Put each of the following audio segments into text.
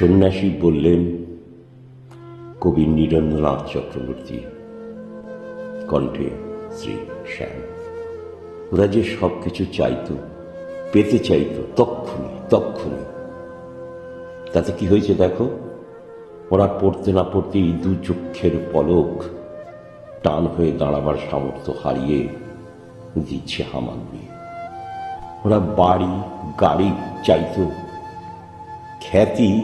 সন্ন্যাসী বললেন, কবি নীরেন্দ্রনাথ চক্রবর্তী, কণ্ঠে শ্রী শ্যাম। ওরা যে সব কিছু চাইতো, পেতে চাইতো, তক্ষুনি তক্ষুনি। তাতে কি হয়েছে দেখো? ওরা পড়তে না পড়তেই দু চক্ষের পলক টান হয়ে দাঁড়াবার সামর্থ্য হারিয়ে দিচ্ছে হামাননি ওরা বাড়ি, গাড়ি চাইতো, খ্যাতি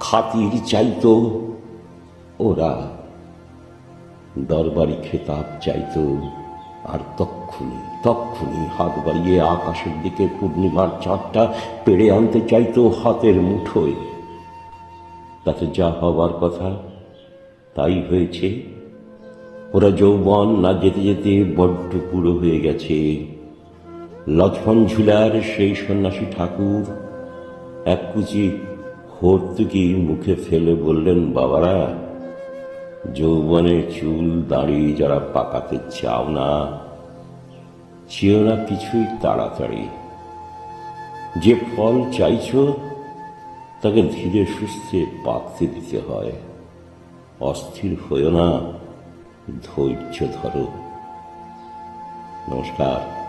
খাতির চাইতো, ওরা দরবারি খেতাব চাইতো। আর তক্ষুনি তক্ষুনি হাত বাড়িয়ে আকাশের দিকে পূর্ণিমার চাঁদটা পেড়ে আনতে চাইতো হাতের মুঠোয়। তাতে যা হবার কথা, তাই হয়েছে। ওরা যৌবন না যেতে যেতে বড্ড পুরো হয়ে গেছে। লক্ষ্মণ ঝুলার সেই সন্ন্যাসী ঠাকুর, এক কুচি হর্তুকি মুখে ফেলে বললেন, বাবারা, যৌবনে চুল দাঁড়িয়ে যারা পাকাতে চাও না চেয়েও না কিছুই তাড়াতাড়ি। যে ফল চাইছো, তাকে ধীরে সুস্থে পাকতে দিতে হয়। অস্থির হয়েও না, ধৈর্য ধরো। নমস্কার।